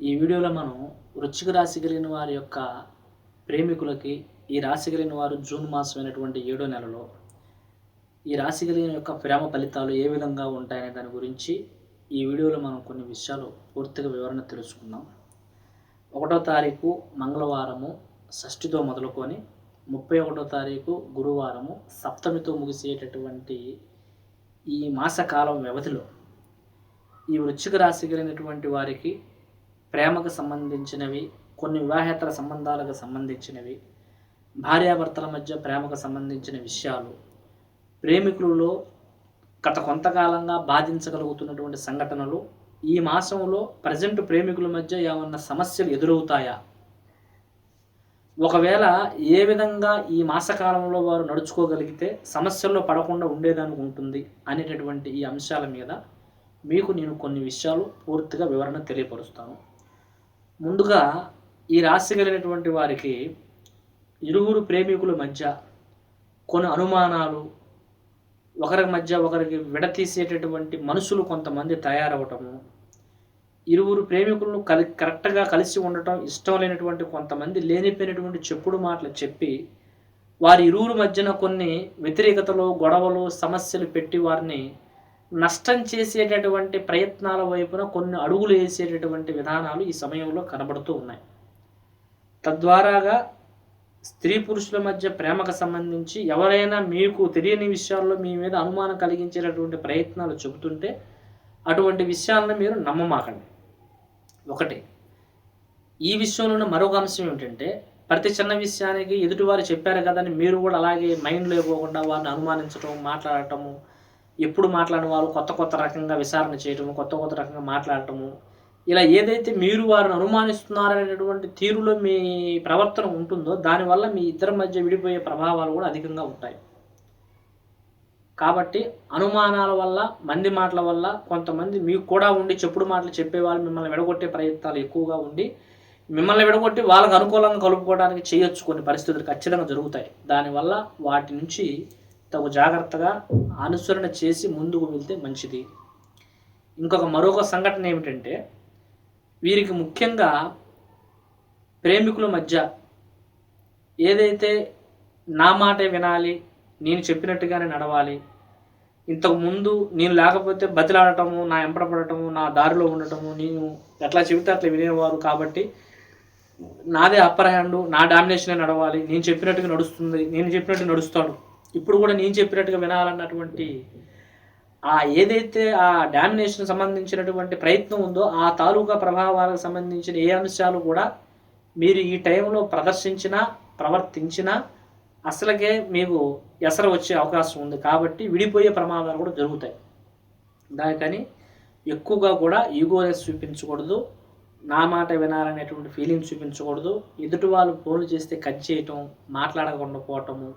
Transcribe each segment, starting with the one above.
ఈ వీడియోలో మనం వృశ్చిక రాశి కలిగిన వారి యొక్క ప్రేమికులకి ఈ రాశి కలిగిన వారు జూన్ మాసమైనటువంటి ఏడో నెలలో ఈ రాశి కలిగిన యొక్క ప్రేమ ఫలితాలు ఏ విధంగా ఉంటాయనే దాని గురించి ఈ వీడియోలో మనం కొన్ని విషయాలు పూర్తిగా వివరణ తెలుసుకుందాం. ఒకటో తారీఖు మంగళవారము షష్ఠితో మొదలుకొని ముప్పై ఒకటో తారీఖు గురువారము సప్తమితో ముగిసేటటువంటి ఈ మాసకాలం వ్యవధిలో ఈ వృశ్చిక రాశి కలిగినటువంటి వారికి ప్రేమకు సంబంధించినవి కొన్ని వివాహేతర సంబంధాలకు సంబంధించినవి భార్యాభర్తల మధ్య ప్రేమకు సంబంధించిన విషయాలు ప్రేమికులలో గత కొంతకాలంగా బాధించగలుగుతున్నటువంటి సంఘటనలు ఈ మాసంలో ప్రజెంట్ ప్రేమికుల మధ్య ఏమన్నా సమస్యలు ఎదురవుతాయా? ఒకవేళ ఏ విధంగా ఈ మాసకాలంలో వారు నడుచుకోగలిగితే సమస్యల్లో పడకుండా ఉండేదానికి ఉంటుంది అనేటటువంటి ఈ అంశాల మీద మీకు నేను కొన్ని విషయాలు పూర్తిగా వివరణ తెలియపరుస్తాను. ముందుగా ఈ రాశి కలిగినటువంటి వారికి ఇరువురు ప్రేమికుల మధ్య కొన్ని అనుమానాలు ఒకరి మధ్య ఒకరికి విడతీసేటటువంటి మనుషులు కొంతమంది తయారవటము ఇరువురు ప్రేమికులను కలి కరెక్ట్గా కలిసి ఉండటం ఇష్టం లేనటువంటి కొంతమంది లేనిపోయినటువంటి చెప్పుడు మాటలు చెప్పి వారి ఇరువురు మధ్యన కొన్ని వ్యతిరేకతలు గొడవలు సమస్యలు పెట్టి వారిని నష్టం చేసేటటువంటి ప్రయత్నాల వైపున కొన్ని అడుగులు వేసేటటువంటి విధానాలు ఈ సమయంలో కనబడుతూ ఉన్నాయి. తద్వారాగా స్త్రీ పురుషుల మధ్య ప్రేమకు సంబంధించి ఎవరైనా మీకు తెలియని విషయాల్లో మీ మీద అనుమానం కలిగించేటటువంటి ప్రయత్నాలు చెబుతుంటే అటువంటి విషయాలను మీరు నమ్మమాకండి. ఒకటి ఈ విషయంలోనే మరొక అంశం ఏంటంటే ప్రతి చిన్న విషయానికి ఎదుటివారు చెప్పారు కదని మీరు కూడా అలాగే మైండ్లో ఇవ్వకుండా వారిని అనుమానించడం మాట్లాడటము ఎప్పుడు మాట్లాడిన వాళ్ళు కొత్త కొత్త రకంగా విచారణ చేయటము కొత్త కొత్త రకంగా మాట్లాడటము. ఇలా ఏదైతే మీరు వారిని అనుమానిస్తున్నారనేటువంటి తీరులో మీ ప్రవర్తన ఉంటుందో దానివల్ల మీ ఇద్దరి మధ్య విడిపోయే ప్రభావాలు కూడా అధికంగా ఉంటాయి. కాబట్టి అనుమానాల వల్ల మంది మాటల వల్ల కొంతమంది మీకు కూడా ఉండి చెప్పుడు మాటలు చెప్పేవాళ్ళు మిమ్మల్ని విడగొట్టే ప్రయత్నాలు ఎక్కువగా ఉండి మిమ్మల్ని విడగొట్టి వాళ్ళకు అనుకూలంగా కలుపుకోవడానికి చేయొచ్చు కొన్ని పరిస్థితులు ఖచ్చితంగా జరుగుతాయి. దానివల్ల వాటి నుంచి తగు జాగ్రత్తగా అనుసరణ చేసి ముందుకు వెళ్తే మంచిది. ఇంకొక మరొక సంఘటన ఏమిటంటే వీరికి ముఖ్యంగా ప్రేమికుల మధ్య ఏదైతే నా మాటే వినాలి నేను చెప్పినట్టుగానే నడవాలి ఇంతకుముందు నేను లేకపోతే బతిలాడటము నా ఎంపడపడటము నా దారిలో ఉండటము నేను ఎట్లా చెబితే అట్లా వినేవారు కాబట్టి నాదే అప్పర్ హ్యాండ్ నా డామినేషనే నడవాలి నేను చెప్పినట్టుగా నడుస్తుంది నేను చెప్పినట్టు నడుస్తాడు ఇప్పుడు కూడా నేను చెప్పినట్టుగా వినాలన్నటువంటి ఆ ఏదైతే ఆ డామినేషన్ సంబంధించినటువంటి ప్రయత్నం ఉందో ఆ తాలూకా ప్రభావాలకు సంబంధించిన ఏ అంశాలు కూడా మీరు ఈ టైంలో ప్రదర్శించినా ప్రవర్తించినా అసలుకే మీకు ఎసర వచ్చే అవకాశం ఉంది కాబట్టి విడిపోయే ప్రమాదాలు కూడా జరుగుతాయి. దానికని ఎక్కువగా కూడా ఈగోనెస్ చూపించకూడదు నా మాట వినాలనేటువంటి ఫీలింగ్ చూపించకూడదు ఎదుటి వాళ్ళు ఫోన్లు చేస్తే కట్ చేయటం మాట్లాడకుండా పోవటము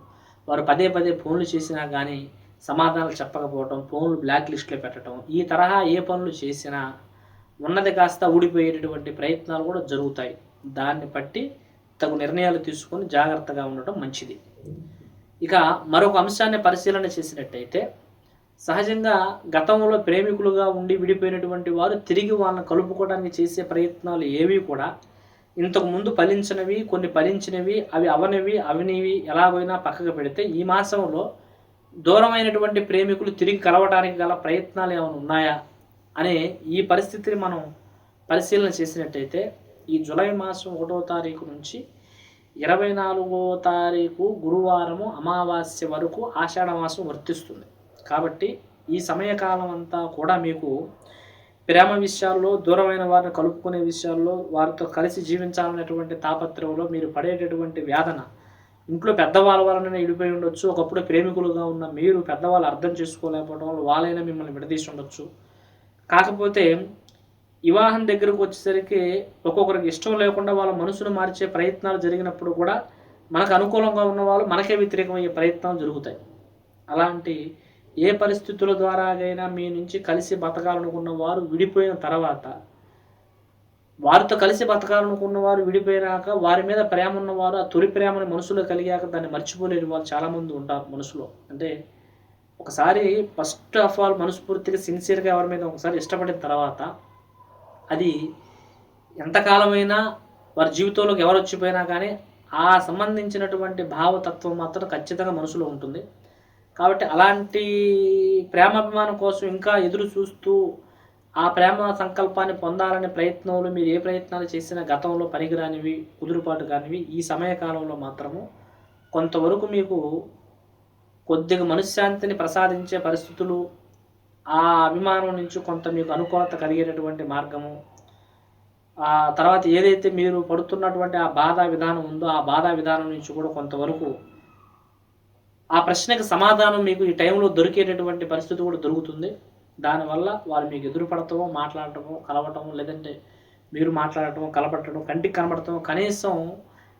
వారు పదే పదే ఫోన్లు చేసినా కానీ సమాధానాలు చెప్పకపోవటం ఫోన్లు బ్లాక్ లిస్ట్లో పెట్టడం ఈ తరహా ఏ పనులు చేసినా ఉన్నది కాస్త ఊడిపోయేటటువంటి ప్రయత్నాలు కూడా జరుగుతాయి. దాన్ని బట్టి తగు నిర్ణయాలు తీసుకొని జాగ్రత్తగా ఉండటం మంచిది. ఇక మరొక అంశాన్ని పరిశీలన చేసినట్టయితే సహజంగా గతంలో ప్రేమికులుగా ఉండి విడిపోయినటువంటి వారు తిరిగి వాళ్ళని కలుపుకోవడానికి చేసే ప్రయత్నాలు ఏవి కూడా ఇంతకు ముందు ఫలించినవి కొన్ని ఫలించినవి అవి అవనివి అవినివి ఎలాగైనా పక్కకు పెడితే ఈ మాసంలో దూరమైనటువంటి ప్రేమికులు తిరిగి కలవటానికి గల ప్రయత్నాలు ఏమైనా ఉన్నాయా అనే ఈ పరిస్థితిని మనం పరిశీలన చేసినట్టయితే ఈ జూలై మాసం ఒకటో తారీఖు నుంచి ఇరవై నాలుగో తారీఖు గురువారము అమావాస్య వరకు ఆషాఢ మాసం వర్తిస్తుంది. కాబట్టి ఈ సమయకాలం అంతా కూడా మీకు ప్రేమ విషయాల్లో దూరమైన వారిని కలుపుకునే విషయాల్లో వారితో కలిసి జీవించాలనేటువంటి తాపత్రయంలో మీరు పడేటటువంటి వేదన. ఇంట్లో పెద్దవాళ్ళ వలన విడిపోయి ఉండొచ్చు. ఒకప్పుడు ప్రేమికులుగా ఉన్న మీరు పెద్దవాళ్ళు అర్థం చేసుకోలేకపోవడం వల్ల వాళ్ళైనా మిమ్మల్ని విడదీసి ఉండొచ్చు. కాకపోతే వివాహం దగ్గరకు వచ్చేసరికి ఒక్కొక్కరికి ఇష్టం లేకుండా వాళ్ళ మనసును మార్చే ప్రయత్నాలు జరిగినప్పుడు కూడా మనకు అనుకూలంగా ఉన్న వాళ్ళు మనకే వ్యతిరేకమయ్యే ప్రయత్నాలు జరుగుతాయి. అలాంటి ఏ పరిస్థితుల ద్వారాగైనా మీ నుంచి కలిసి బతకాలనుకున్న వారు విడిపోయిన తర్వాత వారితో కలిసి బతకాలనుకున్న వారు విడిపోయినాక వారి మీద ప్రేమ ఉన్నవారు ఆ తొలి ప్రేమని మనసులో కలిగాక దాన్ని మర్చిపోలేని వాళ్ళు చాలామంది ఉంటారు మనసులో. అంటే ఒకసారి ఫస్ట్ ఆఫ్ ఆల్ మనస్ఫూర్తిగా సిన్సియర్గా ఎవరి మీద ఒకసారి ఇష్టపడిన తర్వాత అది ఎంతకాలమైనా వారి జీవితంలోకి ఎవరు వచ్చిపోయినా కానీ ఆ సంబంధించినటువంటి భావతత్వం మాత్రం ఖచ్చితంగా మనసులో ఉంటుంది. కాబట్టి అలాంటి ప్రేమాభిమానం కోసం ఇంకా ఎదురు చూస్తూ ఆ ప్రేమ సంకల్పాన్ని పొందాలనే ప్రయత్నంలో మీరు ఏ ప్రయత్నాలు చేసినా గతంలో పనికిరానివి కుదురుపాటు కానివి ఈ సమయకాలంలో మాత్రము కొంతవరకు మీకు కొద్దిగా మనశ్శాంతిని ప్రసాదించే పరిస్థితులు ఆ అభిమానం నుంచి కొంత మీకు అనుకూలత కలిగేటటువంటి మార్గము ఆ తర్వాత ఏదైతే మీరు పడుతున్నటువంటి ఆ బాధా విధానం ఉందో ఆ బాధా విధానం నుంచి కూడా కొంతవరకు ఆ ప్రశ్నకి సమాధానం మీకు ఈ టైంలో దొరికేటటువంటి పరిస్థితి కూడా దొరుకుతుంది. దానివల్ల వాళ్ళు మీకు ఎదురు పడటమో మాట్లాడటమో కలవటమో లేదంటే మీరు మాట్లాడటం కలపటమో కంటికి కనబడటం కనీసం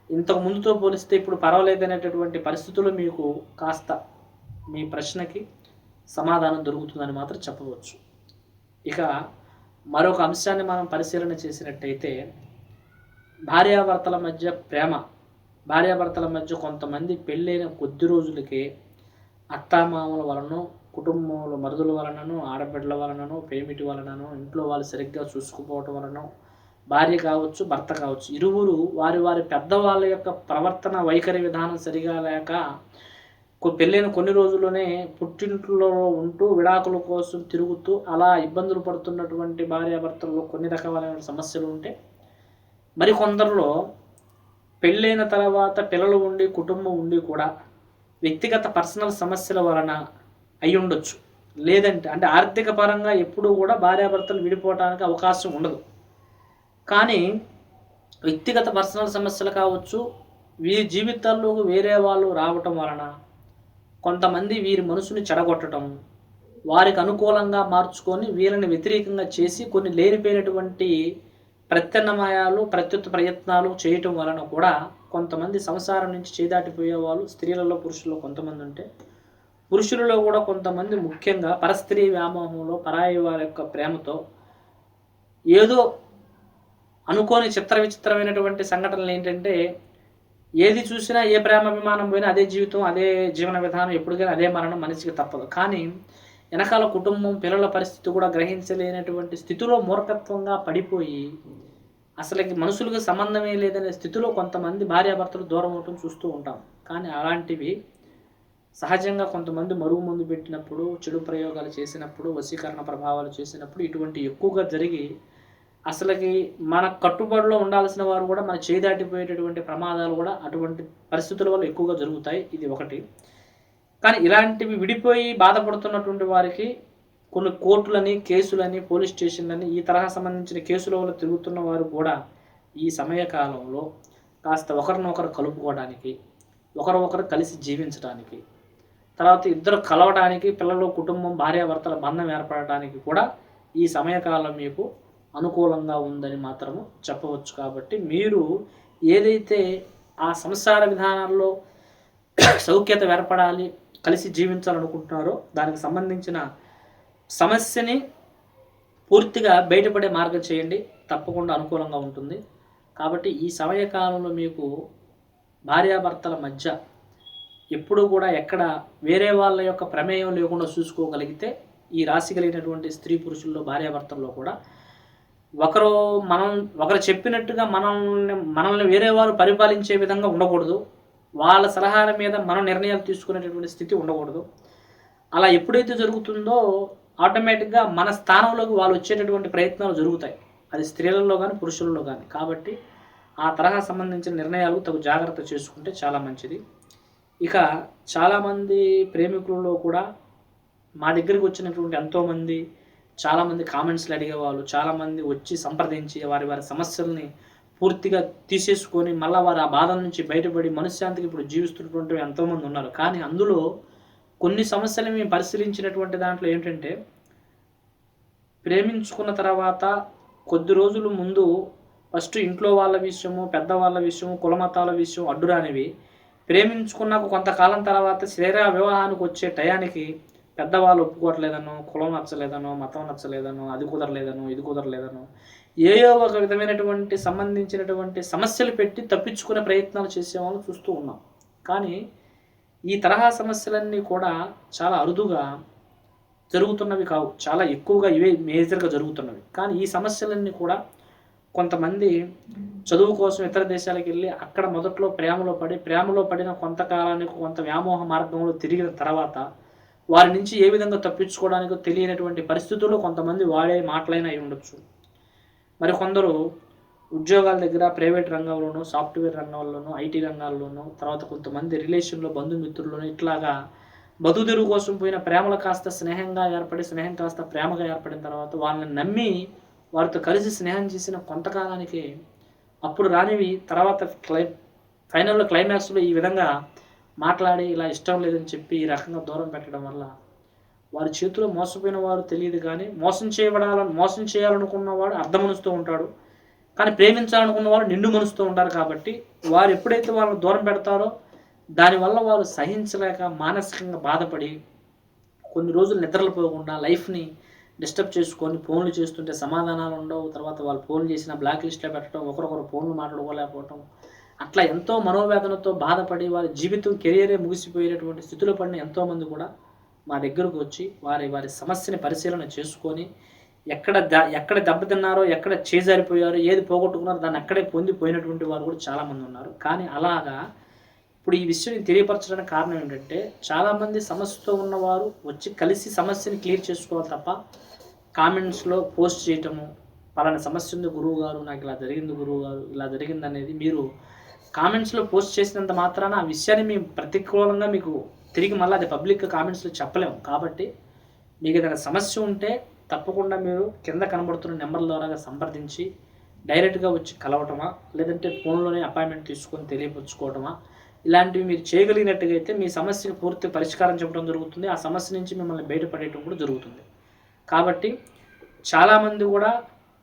ఇంతకు ముందుతో పోలిస్తే ఇప్పుడు పర్వాలేదనేటటువంటి పరిస్థితులు మీకు కాస్త మీ ప్రశ్నకి సమాధానం దొరుకుతుందని మాత్రం చెప్పవచ్చు. ఇక మరొక అంశాన్ని మనం పరిశీలన చేసినట్టయితే భార్యాభర్తల మధ్య ప్రేమ భార్యాభర్తల మధ్య కొంతమంది పెళ్ళైన కొద్ది రోజులకే అత్తామామల వలన కుటుంబంలో మరుదుల వలనను ఆడబిడ్డల వలనను పేమిటి వలనను ఇంట్లో వాళ్ళు సరిగ్గా చూసుకుపోవటం వలన భార్య కావచ్చు భర్త కావచ్చు ఇరువురు వారి వారి పెద్దవాళ్ళ యొక్క ప్రవర్తన వైఖరి విధానం సరిగా లేక పెళ్ళైన కొన్ని రోజుల్లోనే పుట్టింట్లో ఉంటూ విడాకుల కోసం తిరుగుతూ అలా ఇబ్బందులు పడుతున్నటువంటి భార్యాభర్తల్లో కొన్ని రకాలైన సమస్యలు ఉంటే మరి కొందరిలో పెళ్ళైన తర్వాత పిల్లలు ఉండి కుటుంబం ఉండి కూడా వ్యక్తిగత పర్సనల్ సమస్యల వలన అయి ఉండొచ్చు. లేదంటే అంటే ఆర్థిక పరంగా ఎప్పుడూ కూడా భార్యాభర్తలు విడిపోవడానికి అవకాశం ఉండదు. కానీ వ్యక్తిగత పర్సనల్ సమస్యలు కావచ్చు వీరి జీవితాల్లోకి వేరే వాళ్ళు రావటం వలన కొంతమంది వీరి మనసుని చెడగొట్టడం వారికి అనుకూలంగా మార్చుకొని వీరిని వ్యతిరేకంగా చేసి కొన్ని లేనిపోయినటువంటి ప్రత్యామ్నాయాలు ప్రత్యుత్త ప్రయత్నాలు చేయటం వలన కూడా కొంతమంది సంసారం నుంచి చేదాటిపోయే వాళ్ళు స్త్రీలలో పురుషుల్లో కొంతమంది ఉంటే పురుషులలో కూడా కొంతమంది ముఖ్యంగా పరస్త్రీ వ్యామోహంలో పరాయి వారి యొక్క ప్రేమతో ఏదో అనుకోని చిత్ర విచిత్రమైనటువంటి సంఘటనలు ఏంటంటే ఏది చూసినా ఏ ప్రేమాభిమానం పోయినా అదే జీవితం అదే జీవన విధానం ఎప్పటికైనా అదే మరణం మనిషికి తప్పదు. కానీ వెనకాల కుటుంబం పిల్లల పరిస్థితి కూడా గ్రహించలేనటువంటి స్థితిలో మూర్ఖత్వంగా పడిపోయి అసలుకి మనుషులకు సంబంధమే లేదనే స్థితిలో కొంతమంది భార్యాభర్తలు దూరం అవటం చూస్తూ ఉంటాం. కానీ అలాంటివి సహజంగా కొంతమంది మరుగు మందు పెట్టినప్పుడు చెడు ప్రయోగాలు చేసినప్పుడు వశీకరణ ప్రభావాలు చేసినప్పుడు ఇటువంటి ఎక్కువగా జరిగి అసలుకి మన కట్టుబడిలో ఉండాల్సిన వారు కూడా మన చేదాటిపోయేటటువంటి ప్రమాదాలు కూడా అటువంటి పరిస్థితుల వల్ల ఎక్కువగా జరుగుతాయి. ఇది ఒకటి. కానీ ఇలాంటివి విడిపోయి బాధపడుతున్నటువంటి వారికి కొన్ని కోర్టులని కేసులని పోలీస్ స్టేషన్లని ఈ తరహా సంబంధించిన కేసుల వల్ల తిరుగుతున్న వారు కూడా ఈ సమయకాలంలో కాస్త ఒకరినొకరు కలుపుకోవడానికి ఒకరు ఒకరు కలిసి జీవించడానికి తర్వాత ఇద్దరు కలవడానికి పిల్లలు కుటుంబం భార్యాభర్తల బంధం ఏర్పడడానికి కూడా ఈ సమయకాలం మీకు అనుకూలంగా ఉందని మాత్రము చెప్పవచ్చు కాబట్టి మీరు ఏదైతే ఆ సంసార విధానాల్లో సౌఖ్యత ఏర్పడాలి కలిసి జీవించాలనుకుంటున్నారో దానికి సంబంధించిన సమస్యని పూర్తిగా బయటపడే మార్గం చేయండి. తప్పకుండా అనుకూలంగా ఉంటుంది. కాబట్టి ఈ సమయకాలంలో మీకు భార్యాభర్తల మధ్య ఎప్పుడూ కూడా ఎక్కడ వేరే వాళ్ళ యొక్క ప్రమేయం లేకుండా చూసుకోగలిగితే ఈ రాశి కలిగినటువంటి స్త్రీ పురుషుల్లో భార్యాభర్తల్లో కూడా ఒకరు మనం ఒకరు చెప్పినట్టుగా మనల్ని మనల్ని వేరే వారు పరిపాలించే విధంగా ఉండకూడదు. వాళ్ళ సలహాల మీద మనం నిర్ణయాలు తీసుకునేటటువంటి స్థితి ఉండకూడదు. అలా ఎప్పుడైతే జరుగుతుందో ఆటోమేటిక్గా మన స్థానంలోకి వాళ్ళు వచ్చేటటువంటి ప్రయత్నాలు జరుగుతాయి. అది స్త్రీలలో కానీ పురుషులలో కానీ కాబట్టి ఆ తరహా సంబంధించిన నిర్ణయాలు తగు జాగ్రత్త చేసుకుంటే చాలా మంచిది. ఇక చాలామంది ప్రేమికులలో కూడా మా దగ్గరికి వచ్చినటువంటి ఎంతోమంది చాలామంది కామెంట్స్లు అడిగేవాళ్ళు చాలామంది వచ్చి సంప్రదించి వారి వారి సమస్యల్ని పూర్తిగా తీసేసుకొని మళ్ళీ వారు ఆ బాధ నుంచి బయటపడి మనశ్శాంతికి ఇప్పుడు జీవిస్తున్నటువంటి ఎంతోమంది ఉన్నారు. కానీ అందులో కొన్ని సమస్యలు మేము పరిశీలించినటువంటి దాంట్లో ఏంటంటే ప్రేమించుకున్న తర్వాత కొద్ది రోజులు ముందు ఫస్ట్ ఇంట్లో వాళ్ళ విషయము పెద్దవాళ్ళ విషయము కులమతాల విషయం అడ్డురానివి. ప్రేమించుకున్నాక కొంతకాలం తర్వాత శరీర వివాహానికి వచ్చే టయానికి పెద్దవాళ్ళు ఒప్పుకోవట్లేదనో కులం నచ్చలేదనో మతం నచ్చలేదనో అది కుదరలేదనో ఇది కుదరలేదనో ఏయో ఒక విధమైనటువంటి సంబంధించినటువంటి సమస్యలు పెట్టి తప్పించుకునే ప్రయత్నాలు చేసేవాళ్ళు చూస్తూ ఉన్నాం. కానీ ఈ తరహా సమస్యలన్నీ కూడా చాలా అరుదుగా జరుగుతున్నవి కావు. చాలా ఎక్కువగా ఇవే మేజర్గా జరుగుతున్నవి. కానీ ఈ సమస్యలన్నీ కూడా కొంతమంది చదువు కోసం ఇతర దేశాలకు వెళ్ళి అక్కడ మొదట్లో ప్రేమలో పడి ప్రేమలో పడిన కొంతకాలానికి కొంత వ్యామోహ మార్గంలో తిరిగిన తర్వాత వారి నుంచి ఏ విధంగా తప్పించుకోవడానికో తెలియనటువంటి పరిస్థితుల్లో కొంతమంది వాడే మాటలైనా అయి ఉండొచ్చు. మరి కొందరు ఉద్యోగాల దగ్గర ప్రైవేట్ రంగంలోనూ సాఫ్ట్వేర్ రంగంలోనూ ఐటీ రంగాల్లోనూ తర్వాత కొంతమంది రిలేషన్లో బంధుమిత్రుల్లోనూ ఇట్లాగా బతుదెరువు కోసం పోయిన ప్రేమలు కాస్త స్నేహంగా ఏర్పడి స్నేహం కాస్త ప్రేమగా ఏర్పడిన తర్వాత వాళ్ళని నమ్మి వారితో కలిసి స్నేహం చేసిన కొంతకాలానికి అప్పుడు రానివి తర్వాత క్లై ఫైనల్లో క్లైమాక్స్లో ఈ విధంగా మాట్లాడి ఇలా ఇష్టం లేదని చెప్పి ఈ రకంగా దూరం పెట్టడం వల్ల వారి చేతిలో మోసపోయిన వారు తెలియదు కానీ మోసం చేయబడాలని మోసం చేయాలనుకున్నవాడు అర్ధమనుస్తూ ఉంటాడు. కానీ ప్రేమించాలనుకున్న వారు నిండు మనుస్తూ ఉంటారు కాబట్టి వారు ఎప్పుడైతే వాళ్ళని దూరం పెడతారో దానివల్ల వారు సహించలేక మానసికంగా బాధపడి కొన్ని రోజులు నిద్రలు పోకుండా లైఫ్ని డిస్టర్బ్ చేసుకొని ఫోన్లు చేస్తుంటే సమాధానాలు ఉండవు. తర్వాత వాళ్ళు ఫోన్లు చేసిన బ్లాక్ లిస్ట్లో పెట్టడం ఒకరొకరు ఫోన్లు మాట్లాడుకోలేకపోవటం. అట్లా ఎంతో మనోవేదనతో బాధపడి వారి జీవితం కెరియరే ముగిసిపోయేటటువంటి స్థితిలో పడిన ఎంతోమంది కూడా మా దగ్గరకు వచ్చి వారి వారి సమస్యని పరిశీలన చేసుకొని ఎక్కడ ద ఎక్కడ దెబ్బతిన్నారో ఎక్కడ చేజారిపోయారో ఏది పోగొట్టుకున్నారో దాన్ని అక్కడే పొందిపోయినటువంటి వారు కూడా చాలామంది ఉన్నారు. కానీ అలాగా ఇప్పుడు ఈ విషయం తెలియపరచడానికి కారణం ఏంటంటే చాలామంది సమస్యతో ఉన్నవారు వచ్చి కలిసి సమస్యని క్లియర్ చేసుకోవాలి తప్ప కామెంట్స్లో పోస్ట్ చేయటము పలానా సమస్య ఉంది గురువు గారు నాకు ఇలా జరిగింది గురువు గారు ఇలా జరిగింది అనేది మీరు కామెంట్స్లో పోస్ట్ చేసినంత మాత్రాన ఆ విషయాన్ని మేము ప్రతికూలంగా మీకు తిరిగి మళ్ళీ అది పబ్లిక్ కామెంట్స్లో చెప్పలేము. కాబట్టి మీకు ఏదైనా సమస్య ఉంటే తప్పకుండా మీరు కింద కనబడుతున్న నెంబర్ ద్వారా సంప్రదించి డైరెక్ట్గా వచ్చి కలవటమా లేదంటే ఫోన్లోనే అపాయింట్మెంట్ తీసుకొని తెలియపరుచుకోవటమా ఇలాంటివి మీరు చేయగలిగినట్టుగా అయితే మీ సమస్యకు పూర్తి పరిష్కారం చెప్పడం జరుగుతుంది. ఆ సమస్య నుంచి మిమ్మల్ని బయటపడేయటం కూడా జరుగుతుంది. కాబట్టి చాలామంది కూడా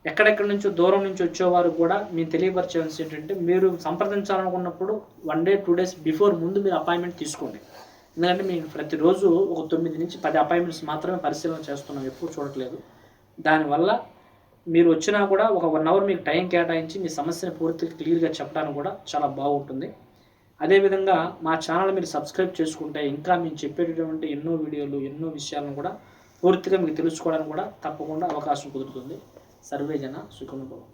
ఎక్కడెక్కడి నుంచో దూరం నుంచి వచ్చేవారు కూడా మీరు తెలియపరచాల్సి ఏంటంటే మీరు సంప్రదించాలనుకున్నప్పుడు one day two days before ముందు మీరు అపాయింట్మెంట్ తీసుకోండి. ఎందుకంటే మేము ప్రతిరోజు ఒక తొమ్మిది నుంచి పది అపాయింట్మెంట్స్ మాత్రమే పరిశీలన చేస్తున్నాం. ఎప్పుడు చూడట్లేదు. దానివల్ల మీరు వచ్చినా కూడా ఒక వన్ అవర్ మీకు టైం కేటాయించి మీ సమస్యను పూర్తిగా క్లియర్గా చెప్పడానికి కూడా చాలా బాగుంటుంది. అదేవిధంగా మా ఛానల్ మీరు సబ్స్క్రైబ్ చేసుకుంటే ఇంకా మేము చెప్పేటటువంటి ఎన్నో వీడియోలు ఎన్నో విషయాలను కూడా పూర్తిగా మీకు తెలుసుకోవడానికి కూడా తప్పకుండా అవకాశం కుదురుతుంది. సర్వేజన సుఖనుభవం